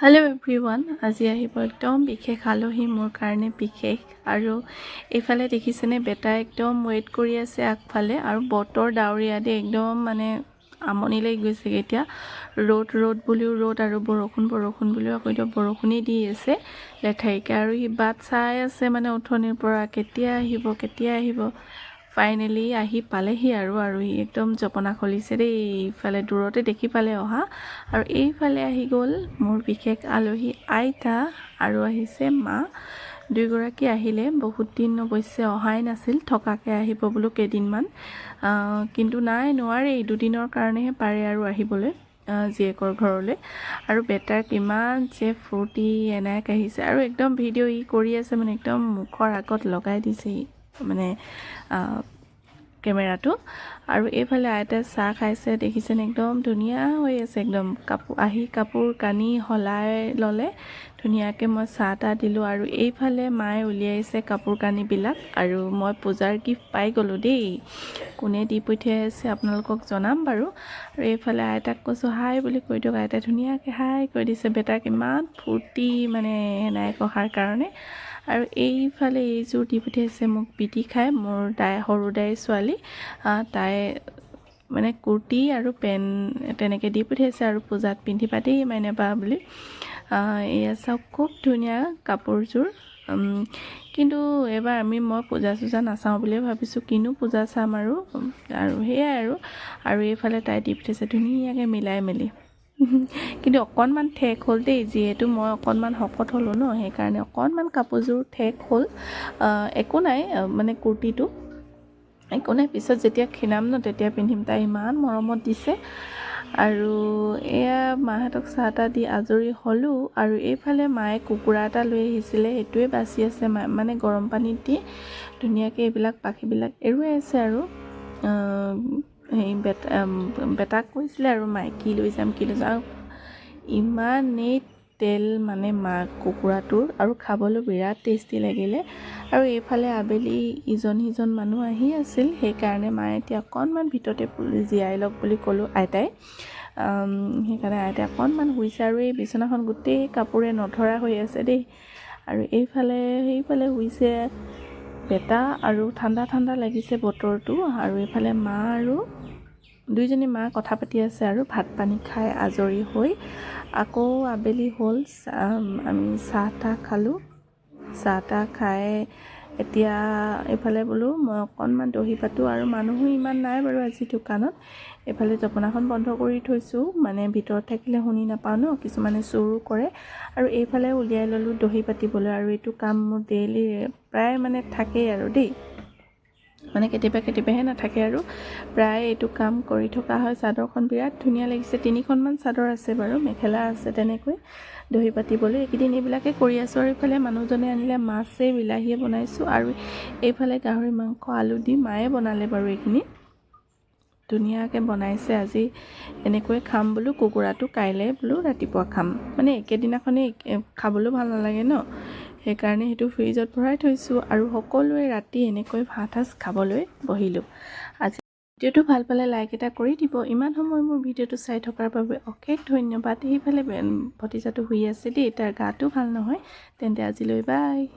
Hello everyone আজি আহিব একদম বিশেষ আলহী, মোৰ কাৰণে বিশেষ। আৰু এইফালে দেখিছেনে, বেটা একদম ৱেইট কৰি আছে আগফালে আৰু বতৰ ডাৱৰীয়া দেই, একদম মানে আমনি লাগি গৈছেগৈ এতিয়া। ৰ'দ ৰ'দ বুলিও ৰ'দ আৰু বৰষুণ বৰষুণ বুলিও আকৌ এতিয়া বৰষুণেই দি আছে লেঠাৰিকৈ আৰু সি বাট চাই আছে মানে উঠনিৰ পৰা, কেতিয়া আহিব কেতিয়া আহিব। ফাইনেলি আহি পালেহি আৰু আৰু সি একদম জপনা খুলিছে দেই। ইফালে দূৰতে দেখি পালে অহা। আৰু এইফালে আহি গ'ল মোৰ বিশেষ আলহী আইতা আৰু আহিছে মা। দুয়োগৰাকী আহিলে, বহুত দিন অৱশ্যে অহাই নাছিল, থকাকৈ আহিব বোলো কেইদিনমান। কিন্তু নাই নোৱাৰে দুদিনৰ কাৰণেহে পাৰে আৰু আহিবলৈ জীয়েকৰ ঘৰলৈ। আৰু বেটাৰ কিমান যে ফূৰ্তি, এনায়েক আহিছে। আৰু একদম ভিডিঅ' ই কৰি আছে মানে একদম মুখৰ আগত লগাই দিছে ই। মানে কেমেৰাটো। আৰু এইফালে আইতাই চাহ খাইছে দেখিছেনে? একদম ধুনীয়া হৈ আছে একদম কাপোৰ আহি কাপোৰ কানি সলাই ল'লে। ধুনীয়াকৈ মই চাহ তাহ দিলোঁ আৰু এইফালে মায়ে উলিয়াইছে কাপোৰ কানিবিলাক আৰু মই পূজাৰ গিফ্ট পাই গ'লোঁ দেই। কোনে দি পঠিয়াইছে আপোনালোকক জনাম বাৰু। আৰু এইফালে আইতাক কৈছোঁ হাই বুলি কৈ দিয়ক। আইতাই ধুনীয়াকৈ হাই কৈ দিছে বেটাক ইমান ফূৰ্তি মানে নাই অহাৰ কাৰণে। আৰু এইফালে এইযোৰ দি পঠিয়াইছে মোক পিটি খাই মোৰ দাই সৰু দাইৰ ছোৱালী। তাই মানে কুৰ্তি আৰু পেণ্ট তেনেকৈ দি পঠিয়াইছে আৰু পূজাত পিন্ধিবা দেই মাইনাবা বুলি। আহ, এয়া চাওক খুব ধুনীয়া কাপোৰযোৰ। কিন্তু এইবাৰ আমি মই পূজা চূজা নাচাওঁ বুলিয়ে ভাবিছোঁ কিনো পূজা চাম আৰু। আৰু সেয়াই আৰু। আৰু এইফালে তাই দি পঠিয়াইছে ধুনীয়াকৈ মিলাই মেলি। কিন্তু অকণমান ঠেক হ'ল দেই যিহেতু মই অকণমান শকত হ'লোঁ ন সেইকাৰণে অকণমান কাপোৰযোৰ ঠেক হ'ল। একো নাই মানে কুৰ্তিটো। একো নাই পিছত যেতিয়া খীণাম ন তেতিয়া পিন্ধিম। তাই ইমান মৰমত দিছে। আৰু এয়া মাহঁতক চাহ তাহ দি আজৰি হ'লোঁ। আৰু এইফালে মায়ে কুকুৰা এটা লৈ আহিছিলে সেইটোৱে বাচি আছে মানে গৰম পানীত দি। ধুনীয়াকৈ এইবিলাক পাখিবিলাক এৰুৱাই আছে আৰু। হেৰি বেটা বেটাক কৈছিলে আৰু মায়ে কি লৈ যাম কি লৈ যাম। আৰু ইমানেই তেল মানে মা কুকুৰাটোৰ আৰু খাবলৈ বিৰাট টেষ্টি লাগিলে। আৰু এইফালে আবেলি ইজন সিজন মানুহ আহি আছিল সেইকাৰণে মায়ে এতিয়া অকণমান ভিতৰতে জীয়াই লওক বুলি ক'লোঁ আইতাই। সেইকাৰণে আইতাই অকণমান শুইছে আৰু এই বিচনাখন গোটেই কাপোৰে নধৰা হৈ আছে দেই। আৰু এইফালে সেইফালে শুইছে বেটা আৰু ঠাণ্ডা ঠাণ্ডা লাগিছে বতৰটো। আৰু এইফালে মা আৰু দুইজনী মা কথা পাতি আছে আৰু ভাত পানী খাই আজৰি হৈ আকৌ আবেলি হ'ল আমি চাহ তাহ খালোঁ। চাহ তাহ খাই এতিয়া এইফালে বোলো মই অকণমান দহি পাতোঁ আৰু মানুহো ইমান নাই বাৰু আজি দোকানত। এইফালে জপনাখন বন্ধ কৰি থৈছোঁ মানে ভিতৰত থাকিলে শুনি নাপাওঁ ন কিছুমানে চুৰো কৰে। আৰু এইফালে উলিয়াই ল'লোঁ দহি পাতিবলৈ আৰু এইটো কাম মোৰ ডেইলি প্ৰায় মানে থাকেই আৰু দেই। মানে কেতিয়াবা কেতিয়াবাহে নাথাকে আৰু। প্ৰায় এইটো কাম কৰি থকা হয় চাদৰখন বিৰাট ধুনীয়া লাগিছে। তিনিখনমান চাদৰ আছে বাৰু মেখেলা আছে তেনেকৈ। দহি পাতিবলৈ এইকেইদিন এইবিলাকে কৰি আছোঁ আৰু এইফালে মানুহজনে আনিলে মাছে বিলাহীয়ে বনাইছোঁ আৰু এইফালে গাহৰি মাংস আলু দি মায়ে বনালে বাৰু এইখিনি। ধুনীয়াকৈ বনাইছে আজি। এনেকৈ খাম বোলো কুকুৰাটো কাইলৈ বোলো ৰাতিপুৱা খাম। মানে একেদিনাখনেই একে- খাবলৈও ভাল নালাগে ন? সেইকাৰণে সেইটো ফ্ৰিজত ভৰাই থৈছোঁ আৰু সকলোৱে ৰাতি এনেকৈ ভাত সাজ খাবলৈ বহিলোঁ। আজি ভিডিঅ'টো ভাল পালে লাইক এটা কৰি দিব। ইমান সময় মোৰ ভিডিঅ'টো চাই থকাৰ বাবে অশেষ ধন্যবাদ। সেইফালে ভতিজাটো শুই আছে দেই তাৰ গাটো ভাল নহয়। তেন্তে আজিলৈ বাই।